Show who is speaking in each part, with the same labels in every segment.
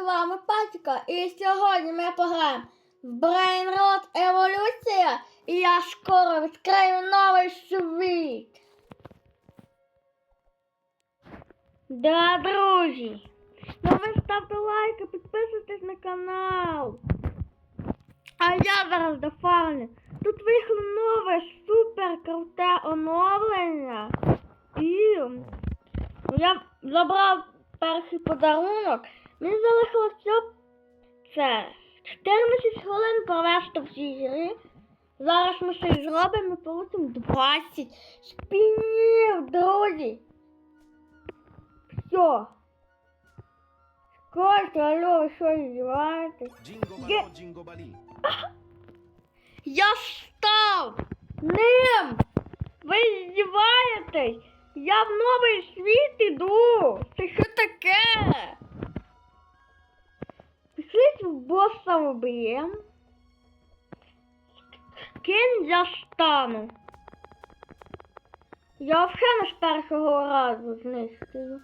Speaker 1: з вами Патіка, і сьогодні ми пограємо в Brain Rot Еволюція, і я скоро відкрию новий світ. Да, друзі. Ну ви ставте лайки, підписуйтесь на канал. А я зараз дофармлю. Тут вийшло нове супер круте оновлення. І я забрав перший подарунок. Мені залишилося всього це 14 хвилин провести в цій грі. Зараз ми щось зробимо і получимо 20 спінів, друзі. Все. Сколько, алло, ви що здіваєтесь?
Speaker 2: Balò.
Speaker 1: Я став ним! Ви здіваєтесь! Я в новий світ іду! Вб'єм. Ким я стану? Я взагалі з першого разу знищую.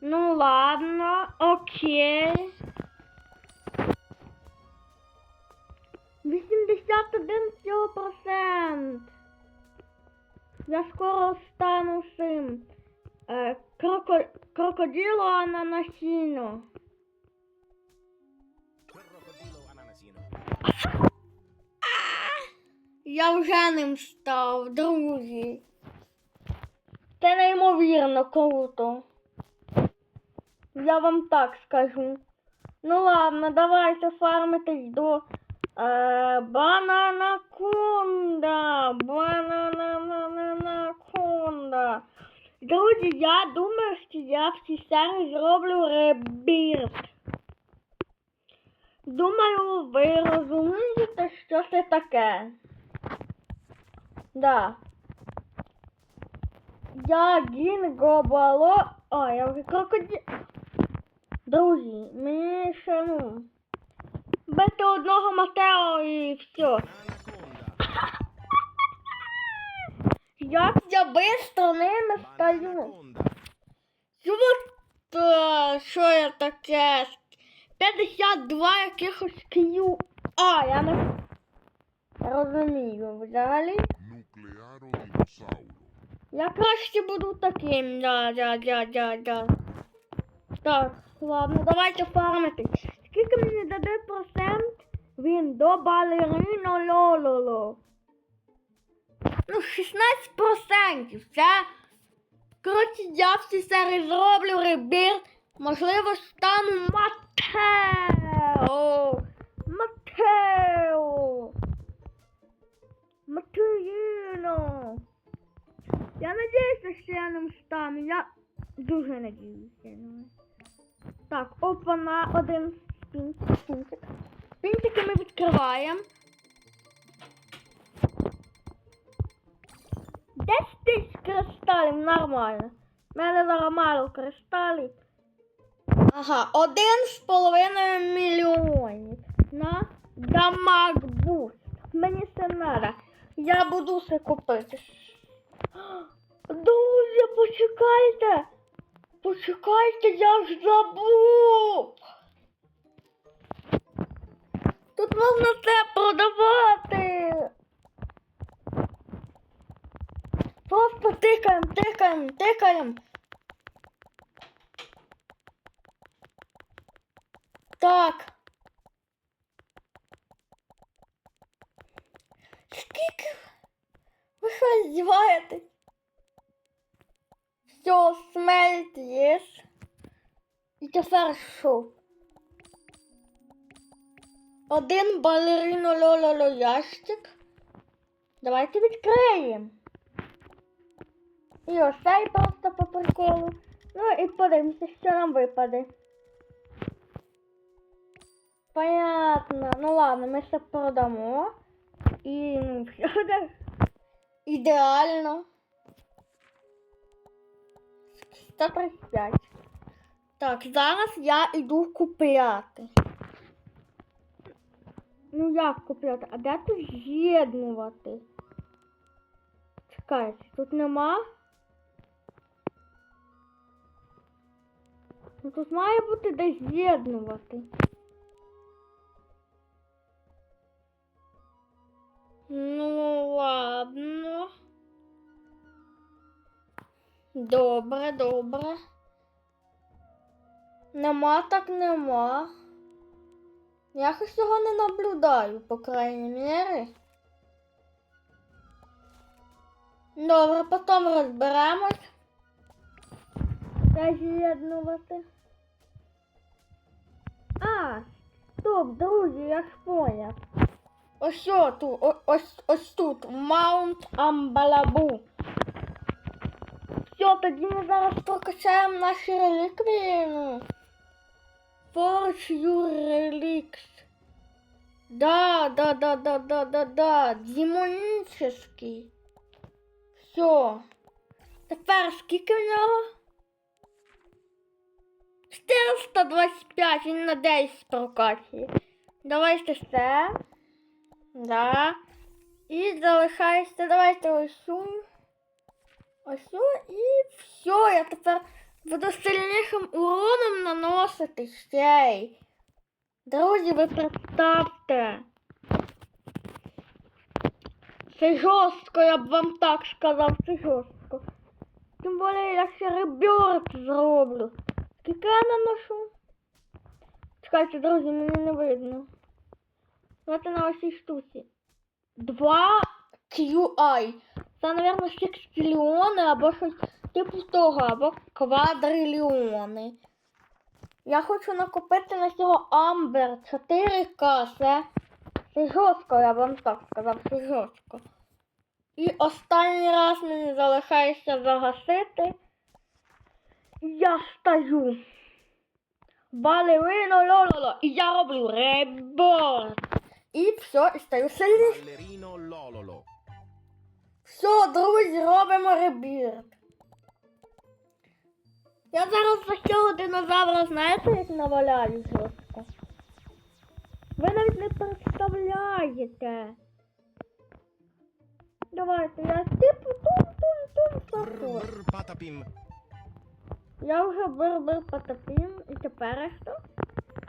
Speaker 1: Ну ладно, окей. 81 всього процент. Я скоро стану цим е, кроко, крокодило ананасіно.
Speaker 2: Crocodilo
Speaker 1: Я вже ним став, друзі. Це неймовірно круто. Я вам так скажу. Ну ладно, давайте фармитись до е, бананакунда. Бананананакунда. Друзі, я думаю, що я в цій серії зроблю ребірт. Думаю, ви розумієте, що це таке. Да. Я Гінго Бало. А, я вже крокоді. Друзі, мені ще ну. Бити одного Матео і все. Як я бистро ними стаю. Е, що я таке? 52 якихось к'ю. А, я не розумію взагалі. Я краще буду таким, да, да, да, да, да. Так, ладно, давайте фармити. Скільки мені даде процент він до балерино лололо? Ну, 16 процентів. Це. Коротше, я в цій серії зроблю ребір. Можливо, стану Матео. Матео. Матеїно. Я надіюся, що я ним стану. Я дуже надіюся. Так, опа на один спінчик. Спінчик. Спінчики ми відкриваємо. Десь тисяч кристалів, нормально. У мене мало кристалів. Ага, один з половиною мільйонів на дамаг. Мені це треба. Я буду це купити. Друзі, почекайте. Почекайте, я ж забув. Тут можна це продавати. Просто тикаємо, тикаємо, тикаємо. Так. Скільки? Ви що здіваєтесь? Все, смерть є. І тепер що? Один балерино лололо ящик. Давайте відкриємо. І ось цей просто по приколу. Ну і подивимося, що нам випаде. Понятно. Ну ладно, ми все продамо. І ну, все ідеально. 135. Так, зараз я йду купляти. Ну як купляти? А де тут з'єднувати? Чекайте, тут нема. Ну тут має бути десь з'єднувати. Ну ладно. Добре, добре. Нема так нема. Якось цього не наблюдаю, по крайній мірі. Добре, потім розберемось. Де з'єднувати. А, стоп, друзі, я ж поняв. Ось тут, ось, ось тут, Маунт Амбалабу. Все, тоді ми зараз прокачаємо наші реліквії. Ну. Forge your. Да, да, да, да, да, да, да. Демонический. Все. Тепер скільки в нього? 425, він на 10 прокачує. Давайте все. Да. І залишається, давайте ось цю. Ось цю і все. Я тепер буду сильнішим уроном наносити ще й. Друзі, ви представте. Це жорстко, я б вам так сказав, це жорстко. Тим більше я ще реберт зроблю. Скільки я наношу? Чекайте, друзі, мені не видно. Давайте на ось цій штуці. 2 QI. Це, мабуть, секстильйони або щось типу того, або квадрильйони. Я хочу накопити на цього Амбер 4К. Це, жорстко, я вам так сказав, це жорстко. І останній раз мені залишається загасити. Я стаю. Балерино лололо. І я роблю реборт. І все, і стаю
Speaker 2: Lololo.
Speaker 1: Все, друзі, робимо ребірт. Я зараз за цього динозавра, знаєте, як наваляю жорстко. Ви навіть не представляєте. Давайте, я типу тум-тум-тум сахур.
Speaker 2: Brr.
Speaker 1: Я вже бир-бир потопім, і тепер що?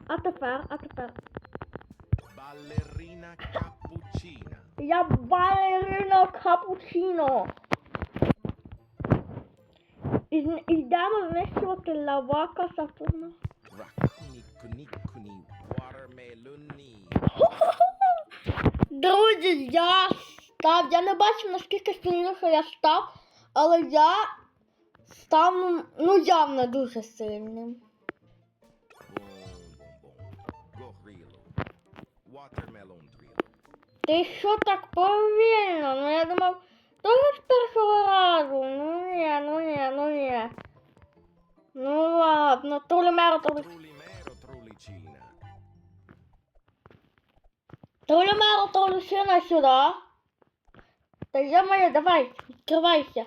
Speaker 1: А тепер, а тепер.
Speaker 2: Ballerina cappuccina.
Speaker 1: Я балерина капучино. Йдемо знищувати лавака Сатурна.
Speaker 2: Raccoon cunicuni. Watermeloni.
Speaker 1: Друзі, я став. Я не бачив, наскільки сильніше я став, але я став ну явно дуже сильним. Ти що так повільно? Ну я думав, дуже з першого разу. Ну ні, ну ні, ну ні. Ну ладно, трулімеро, трулі...
Speaker 2: Trullimero trullicina.
Speaker 1: трулімеро, трулюсина сюди. Та я моя, давай, відкривайся.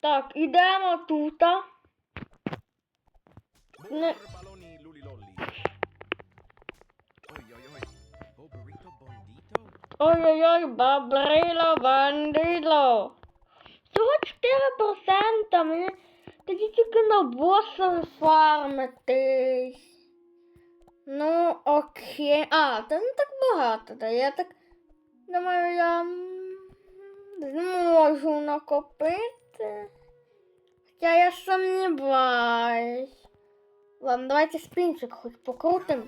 Speaker 1: Так, ідемо тут. Ne- Ой-ой-ой, бабрило, бандило. Всього 4%. Мені тоді тільки на боса фармитись. Ну, окей. А, це не так багато. Та я так думаю, я зможу накопити. Хоча я сумніваюсь. Ладно, давайте спінчик хоч покрутим.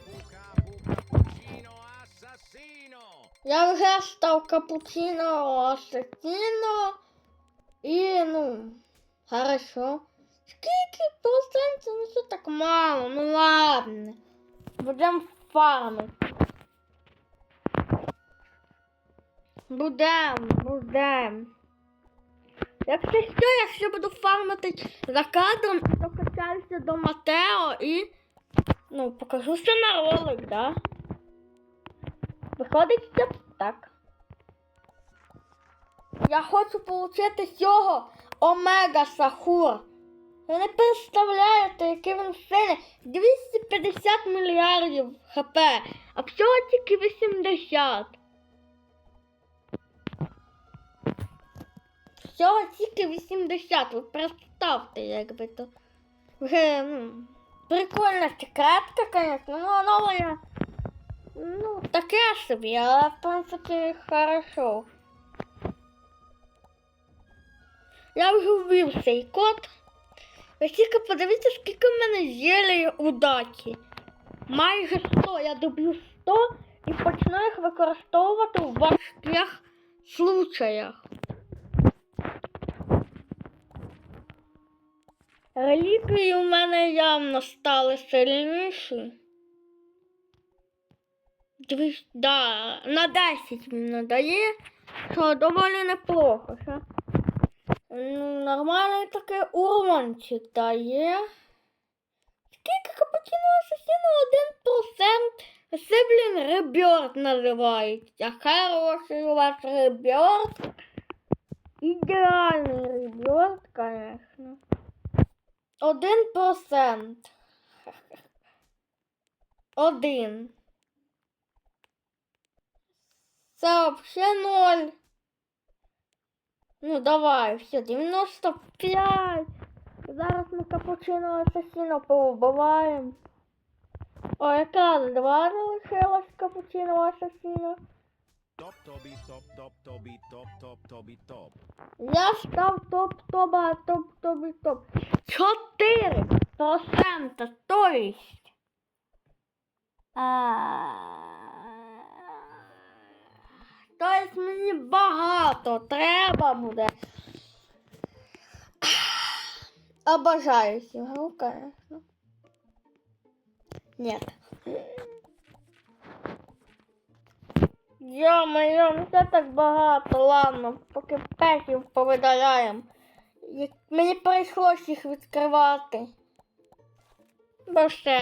Speaker 1: Я вже став капучино асатіно. І ну, хорошо. Скільки процентів? Ну що так мало? Ну ладно. Будем фармити. Будем, будем. Якщо що, я ще буду фармити за кадром і докачаюся до Матео і ну, покажу все на ролик, да? Виходить так. Я хочу отримати цього Омега Сахур. Ви не представляєте, який він сильний. 250 мільярдів хп, а всього тільки 80. всього тільки 80. Ви представте, якби то. Ну, прикольна секретка, звісно, ну, вона моя. Ну, таке собі, але в принципі хорошо. Я вже ввів цей код. Ви тільки подивіться, скільки в мене зілій удачі. Майже 100. Я доб'ю 100 і почну їх використовувати в важких случаях. Реліквії у мене явно стали сильніші. Дві, да, на 10 він надає, що доволі неплохо. Що? Ну, нормальний такий урончик дає. Скільки капучино асасіну 1%? Це, блін, реберт називається. Хороший у вас реберт. Ідеальний реберт, конечно. Один процент. Один. Це вообще ноль. Ну давай, все, 95. Зараз ми капучино асасіно повбиваємо. О, якраз два залишилось капучино асасіно.
Speaker 2: Top, Toby, top, top, Toby, top, top, Toby, top.
Speaker 1: Я став топ-тоба, топ-топ-топ. Чотири процента, то есть. То есть мені багато треба буде. Обожаю цю гру, конечно. Нет. Йо-моє, ну так багато, ладно, поки пехів повидаляємо. Мені прийшлось їх відкривати. Бо все.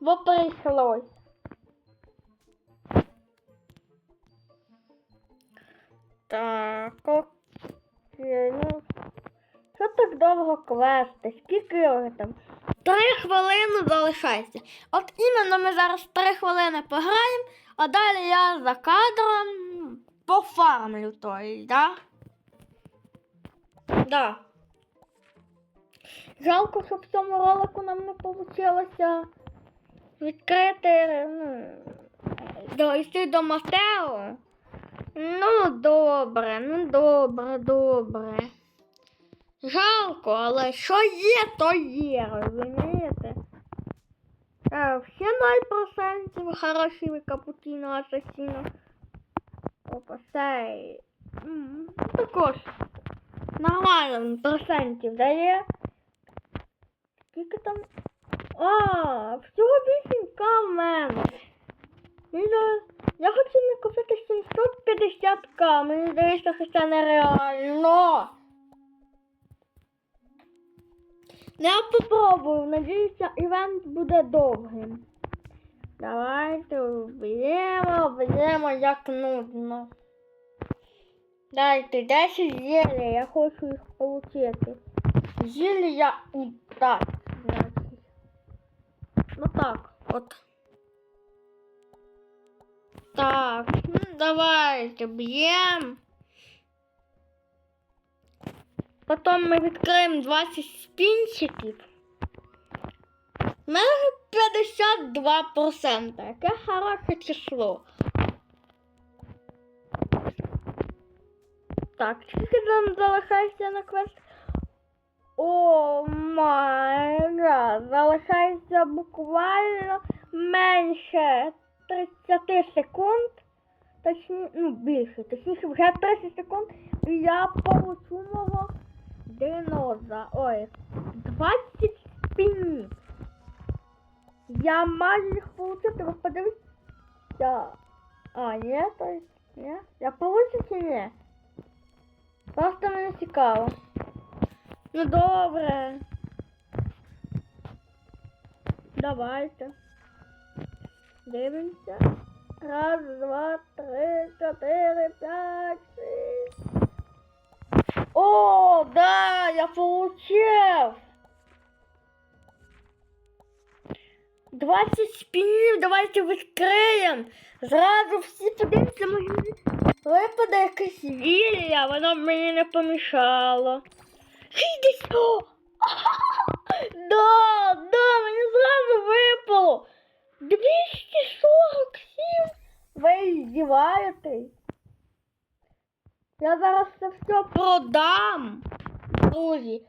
Speaker 1: Бо прийшлось. Так, окей, ну. Що так довго квести? Скільки його там? Три хвилини залишається. От іменно ми зараз три хвилини пограємо, а далі я за кадром пофармлю той, да? Да. Жалко, що в цьому ролику нам не вийшло відкрити, ну, дойти до Матео. Добре, ну добре, добре. Жалко, але що є, то є, розумієте? Е, Всі 0% хороші капучино асасіно. Опа, цей. м, Також. Нормально процентів дає. Скільки там. А, всього 8к в мене. Мені Я хочу накопити 750к, мені здається, що це нереально. Ну, Я попробую, надіюся, івент буде довгим. Давайте вб'ємо, вб'ємо як нудно. Дайте 10 зілля, я хочу їх отримати. Зілля удачі, значить. Ну так, от. Так, ну давайте б'ємо. Потім ми відкриємо 20 спінчиків. У мене 52%. Яке хороше число. Так, скільки нам залишається на квест? О май гад, залишається буквально менше 30 секунд. Точні, ну більше, точніше вже 30 секунд. Я получу мого диноза. Ой, 20 спінів. Я майже їх получив, ви подивіться. А, ні, то есть, ні? Я получу чи ні? Просто мені цікаво. Ну добре. Давайте. Дивимося. Раз, два, три, чотири, п'ять, шість. О, да, я получив. 20 спінів, давайте відкриємо. Зразу всі подивимося мої Випаде якесь вілля, воно б мені не помішало. Шістдесят! О! Да, да, мені зразу випало. 247? Я зараз це все продам, друзі.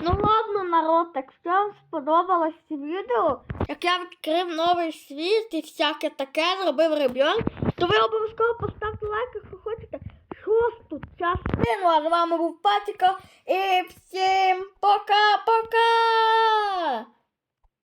Speaker 1: Ну ладно, народ, якщо вам сподобалось це відео, як я відкрив новий світ і всяке таке зробив ребенок, то ви обов'язково поставте лайк, якщо хочете шосту частину. А з вами був Патіко і всім пока-пока!